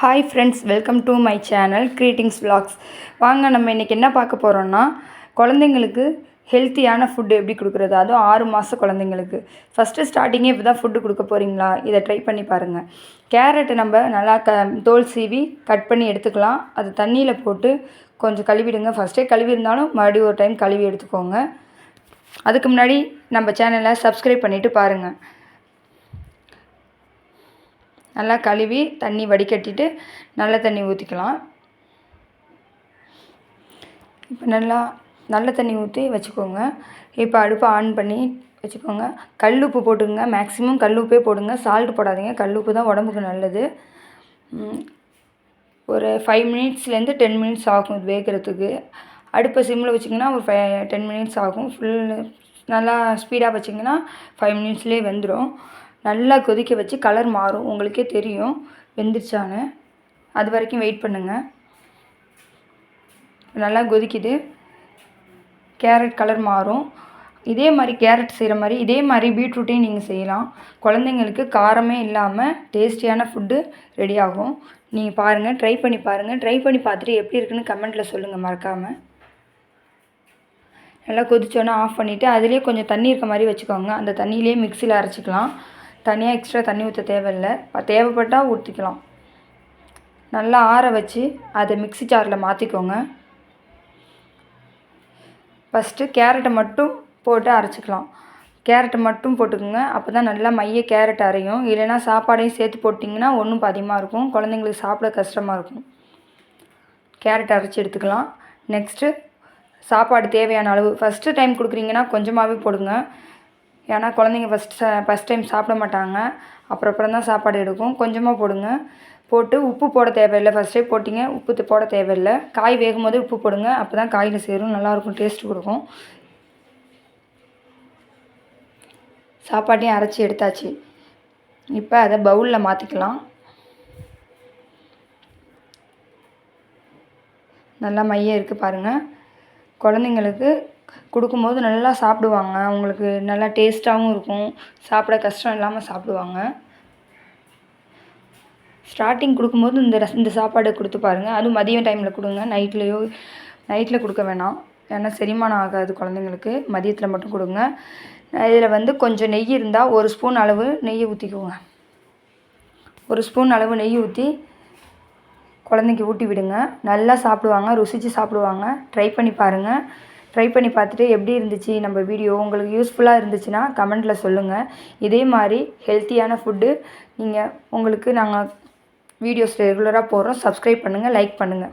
Hi friends welcome to my channel greetings vlogs. வாங்க நம்ம இன்றைக்கி என்ன பார்க்க போகிறோன்னா குழந்தைங்களுக்கு ஹெல்த்தியான ஃபுட்டு எப்படி கொடுக்குறது? அதுவும் ஆறு மாத குழந்தைங்களுக்கு. ஃபஸ்ட்டு ஸ்டார்டிங்கே இப்போ தான் ஃபுட்டு கொடுக்க போகிறீங்களா இதை ட்ரை பண்ணி பாருங்கள் கேரட்டை நம்ம நல்லா க தோல் சீவி கட் பண்ணி எடுத்துக்கலாம். அது தண்ணியில் போட்டு கொஞ்சம் கழுவிடுங்க. ஃபஸ்ட்டே கழுவி இருந்தாலும் மறுபடியும் ஒரு டைம் கழுவி எடுத்துக்கோங்க. அதுக்கு முன்னாடி நம்ம சேனலை சப்ஸ்கிரைப் பண்ணிவிட்டு பாருங்கள் நல்லா கழுவி தண்ணி வடிகட்டிட்டு நல்ல தண்ணி ஊற்றிக்கலாம் இப்போ நல்லா நல்ல தண்ணி ஊற்றி வச்சுக்கோங்க. இப்போ அடுப்பை ஆன் பண்ணி வச்சுக்கோங்க. கல் உப்பு போட்டுக்கோங்க. மேக்ஸிமம் கல் உப்பே போடுங்க. சால்ட் போடாதீங்க. கல் உப்பு தான் உடம்புக்கு நல்லது. ஒரு ஃபைவ் மினிட்ஸ்லேருந்து டென் மினிட்ஸ் ஆகும் இது வேகிறதுக்கு. அடுப்பை சிம்மில் வச்சிங்கன்னா ஒரு ஃபை டென் மினிட்ஸ் ஆகும். ஃபுல் நல்லா ஸ்பீடாக வச்சிங்கன்னா ஃபைவ் மினிட்ஸ்லேயே வெந்துடும் நல்லா கொதிக்க வச்சு கலர் மாறும். உங்களுக்கே தெரியும். வெந்துருச்சான்னு. அது வரைக்கும் வெயிட் பண்ணுங்கள் நல்லா கொதிக்குது. கேரட் கலர் மாறும். இதே மாதிரி கேரட் செய்கிற மாதிரி இதே மாதிரி பீட்ரூட்டையும் நீங்கள் செய்யலாம். குழந்தைங்களுக்கு காரமே இல்லாமல் டேஸ்டியான ஃபுட்டு ரெடி ஆகும். நீங்கள் பாருங்கள் ட்ரை பண்ணி பாருங்கள் ட்ரை பண்ணி பார்த்துட்டு எப்படி இருக்குன்னு கமெண்ட்டில் சொல்லுங்கள் மறக்காமல் நல்லா கொதிச்சோன்னே ஆஃப் பண்ணிவிட்டு அதுலேயே கொஞ்சம் தண்ணி இருக்க மாதிரி வச்சுக்கோங்க. அந்த தண்ணியிலே மிக்சியில் அரைச்சிக்கலாம். தனியாக எக்ஸ்ட்ரா தண்ணி ஊற்ற தேவையில்லை. தேவைப்பட்டால் ஊற்றிக்கலாம் நல்லா ஆற வச்சு அதை மிக்ஸி ஜாரில் மாற்றிக்கோங்க ஃபஸ்ட்டு கேரட்டை மட்டும் போட்டு அரைச்சிக்கலாம். கேரட்டை மட்டும் போட்டுக்கோங்க. அப்போ தான் நல்லா மைய கேரட் அரையும். இல்லைன்னா சாப்பாடையும் சேர்த்து போட்டிங்கன்னா ஒன்றும் பதிகமாக இருக்கும். குழந்தைங்களுக்கு சாப்பிட கஷ்டமாக இருக்கும். கேரட் அரைச்சி எடுத்துக்கலாம். நெக்ஸ்ட்டு சாப்பாடு தேவையான அளவு. ஃபஸ்ட்டு டைம் கொடுக்குறீங்கன்னா கொஞ்சமாகவே போடுங்க. ஏன்னா குழந்தைங்க ஃபஸ்ட் ஃபஸ்ட் டைம் சாப்பிட மாட்டாங்க. அப்புறம் அப்புறம் தான் சாப்பாடு எடுக்கும். கொஞ்சமாக போடுங்க. போட்டு உப்பு போட தேவையில்லை. ஃபஸ்ட்டே போட்டிங்க. உப்பு போட தேவையில்லை. காய் வேகும் போது உப்பு போடுங்க. அப்போ தான் காயில் சேரும். நல்லாயிருக்கும் டேஸ்ட் கொடுக்கும். சாப்பாட்டையும் அரைச்சி எடுத்தாச்சு. இப்போ அதை பவுலில் மாற்றிக்கலாம் நல்லா மையம் இருக்குது பாருங்கள் குழந்தைங்களுக்கு கொடுக்கும்போது நல்லா சாப்பிடுவாங்க. அவங்களுக்கு நல்லா டேஸ்ட்டாகவும் இருக்கும். சாப்பிட கஷ்டம் இல்லாமல் சாப்பிடுவாங்க. ஸ்டார்டிங் கொடுக்கும்போது இந்த ரஸ் இந்த சாப்பாடு கொடுத்து பாருங்கள் அதுவும் மதியம் டைமில் கொடுங்க. நைட்லேயோ நைட்டில் கொடுக்க வேணாம். ஏன்னா செரிமானம் ஆகாது குழந்தைங்களுக்கு. மதியத்தில் மட்டும் கொடுங்க. இதில் வந்து கொஞ்சம் நெய் இருந்தால் ஒரு ஸ்பூன் அளவு நெய் ஊற்றிக்கோங்க ஒரு ஸ்பூன் அளவு நெய் ஊற்றி குழந்தைக்கு ஊட்டி விடுங்க. நல்லா சாப்பிடுவாங்க. ருசித்து சாப்பிடுவாங்க. ட்ரை பண்ணி பாருங்கள் ட்ரை பண்ணி பார்த்துட்டு எப்படி இருந்துச்சு நம்ம வீடியோ உங்களுக்கு யூஸ்ஃபுல்லாக இருந்துச்சுன்னா கமெண்ட்டில் சொல்லுங்கள் இதே மாதிரி ஹெல்த்தியான ஃபுட்டு நீங்கள் உங்களுக்கு நாங்கள் வீடியோஸ் ரெகுலராக போடுறோம். சப்ஸ்கிரைப் பண்ணுங்கள் லைக் பண்ணுங்கள்